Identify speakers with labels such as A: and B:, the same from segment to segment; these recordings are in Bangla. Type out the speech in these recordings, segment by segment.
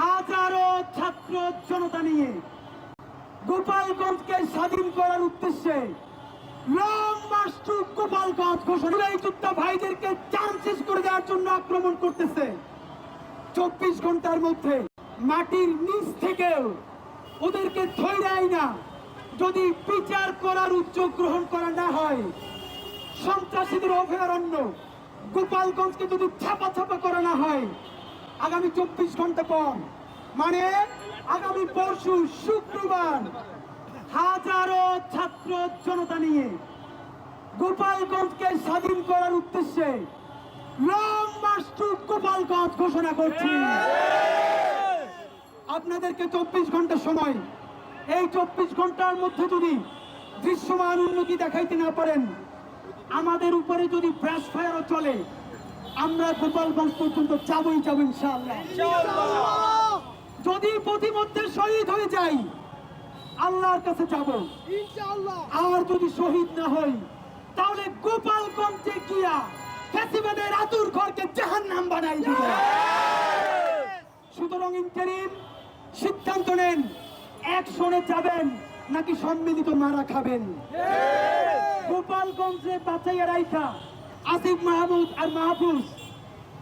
A: হাজারো ছাত্র জনতা নিয়ে গোপালগঞ্জকে স্বাধীন করার উদ্দেশ্যে লং মার্চ টু গোপালগঞ্জ ঘোষণা ভাইদেরকে চান্সেস করে দেওয়ার জন্য আক্রমণ করতেছে। চব্বিশ ঘণ্টার মধ্যে মাটির নিচ থেকেও ওদেরকে ধৈর্য না। যদি বিচার করার উদ্যোগ গ্রহণ করা না হয়, সন্ত্রাসীদের অভয়ারণ্য গোপালগঞ্জকে যদি ছাপা ছাপা করা না হয় আগামী চব্বিশ ঘণ্টা পর। মানে আগামী পরশু শুক্রবার হাজারো ছাত্র জনতা নিয়ে গোপালগঞ্জকে স্বাধীন করার উদ্দেশ্যে লং মার্চ টু গোপালগঞ্জ ঘোষণা করছি। আপনাদেরকে চব্বিশ ঘণ্টা সময়, এই চব্বিশ ঘণ্টার মধ্যে যদি দৃশ্যমান উন্নতি দেখাইতে না পারেন, আমাদের উপরে যদি ব্রাশ ফায়ারও চলে আমরা গোপালগঞ্জ পর্যন্ত যাবই যাব ইনশাআল্লাহ। যদি প্রতিমধ্যে শহীদ হয়ে যাই আল্লাহর কাছে যাব। আর যদি শহীদ না হই তাহলে গোপালগঞ্জে গিয়া ফ্যাসিবাদের আতুর ঘরকে জাহান্নাম বানাই দিব। সুতরাং ইন্টারিম সিদ্ধান্ত নেন একশনে যাবেন নাকি সম্মিলিত মারা খাবেন। গোপালগঞ্জে বাঁচাইয়া রাইখা আসিফ মাহমুদ আর মাহফুজ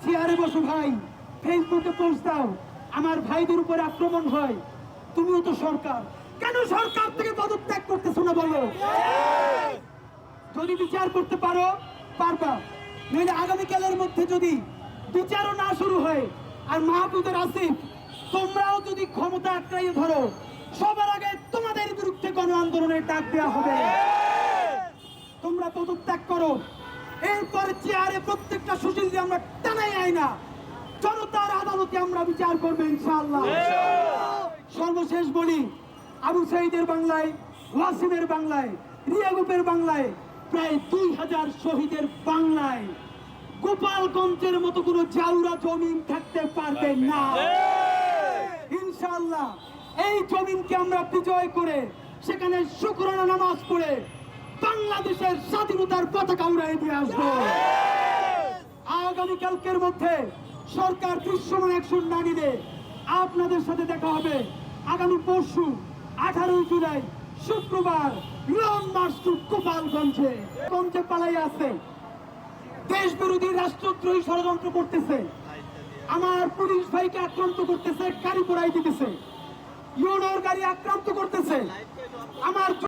A: চেয়ারে বসো ভাই, ফেসবুকে পোস্ট দাও। আমার ভাইদের উপর আক্রমণ হয়। তুমিও তো সরকার। কেন সরকার থেকে পদত্যাগ করতেছো না বলো? যদি বিচার করতে পারো, পারবা। নইলে আগামীকালের মধ্যে যদি বিচারও না শুরু হয়, আর মাহবুদের আসিফ, তোমরাও যদি ক্ষমতা আঁকড়াইয়ে ধরো, সবার আগে তোমাদের বিরুদ্ধে গণ আন্দোলনের ডাক দেওয়া হবে। তোমরা পদত্যাগ করো। এরপর চেয়ারে প্রত্যেকটা আমরা টানাই আই না। জনতার আদালতে আমরা বিচার করব সর্বশেষ বলি, আবু সাইদের বাংলায়, ওয়াসিমের বাংলায় বাংলায়, প্রায় দুই হাজার শহীদের বাংলায়। গোপালগঞ্জের মতো কোনো জাউরা জমিন থাকতে পারবে না। ইনশাআল্লাহ, এই জমিনকে আমরা বিজয় করে সেখানে শুক্রানা নামাজ পড়ে বাংলাদেশের স্বাধীনতার পতাকা উড়াই দিয়ে আসব। আগামীকালকের মধ্যে সরকার দৃশ্যমান অ্যাকশন না নিলে আপনাদের সাথে দেখা হবে। আগামী পরশু, আঠারোই জুলাই, শুক্রবার, লং মার্চ টু গোপালগঞ্জে। গঞ্জে পালাই আছে। দেশ বিরোধী রাষ্ট্রদ্রোহী ষড়যন্ত্র করতেছে। আমার পুলিশ ভাইকে আক্রান্ত করতেছে, গাড়ি পোড়াই দিতেছে। ইউনোর গাড়ি আক্রান্ত করতেছে। আমার